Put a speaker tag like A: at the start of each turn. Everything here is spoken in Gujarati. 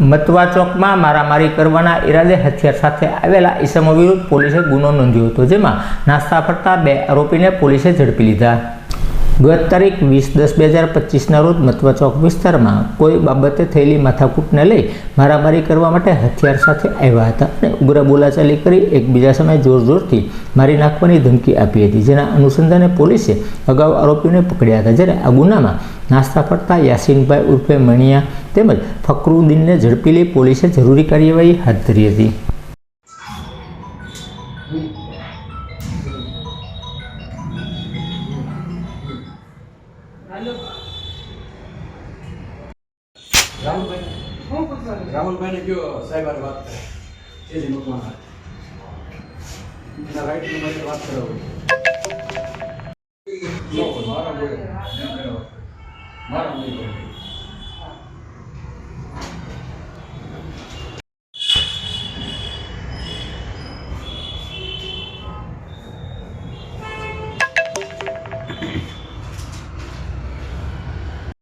A: મતવા ચોકમાં મારામારી કરવાના ઈરાદે હથિયાર સાથે આવેલા ઈસમો વિરુદ્ધ પોલીસે ગુનો નોંધ્યો હતો, જેમાં નાસ્તા ફરતા બે આરોપીને પોલીસે ઝડપી લીધા. ગત તારીખ વીસ દસ બે હજાર પચીસના રોજ મતવા ચોક વિસ્તારમાં કોઈ બાબતે થયેલી માથાકૂટને લઈ મારામારી કરવા માટે હથિયાર સાથે આવ્યા હતા અને ઉગ્ર બોલાચાલી કરી એકબીજા સામે જોર જોરથી મારી નાખવાની ધમકી આપી હતી, જેના અનુસંધાને પોલીસે અગાઉ આરોપીઓને પકડ્યા હતા. જ્યારે આ ગુનામાં નાસ્તા ફરતા યાસીનભાઈ ઉર્ફે મણિયા તેમજ ફકરુદ્દીનને ઝડપી લઈ પોલીસે જરૂરી કાર્યવાહી હાથ ધરી હતી.
B: રાહુલભાઈ. રાહુલભાઈને કયો સાહેબ વાત કરે? એ જ મૂકવાના એના રાઈટ નંબર વાત કરાવો મારા બોલે મારા બોલે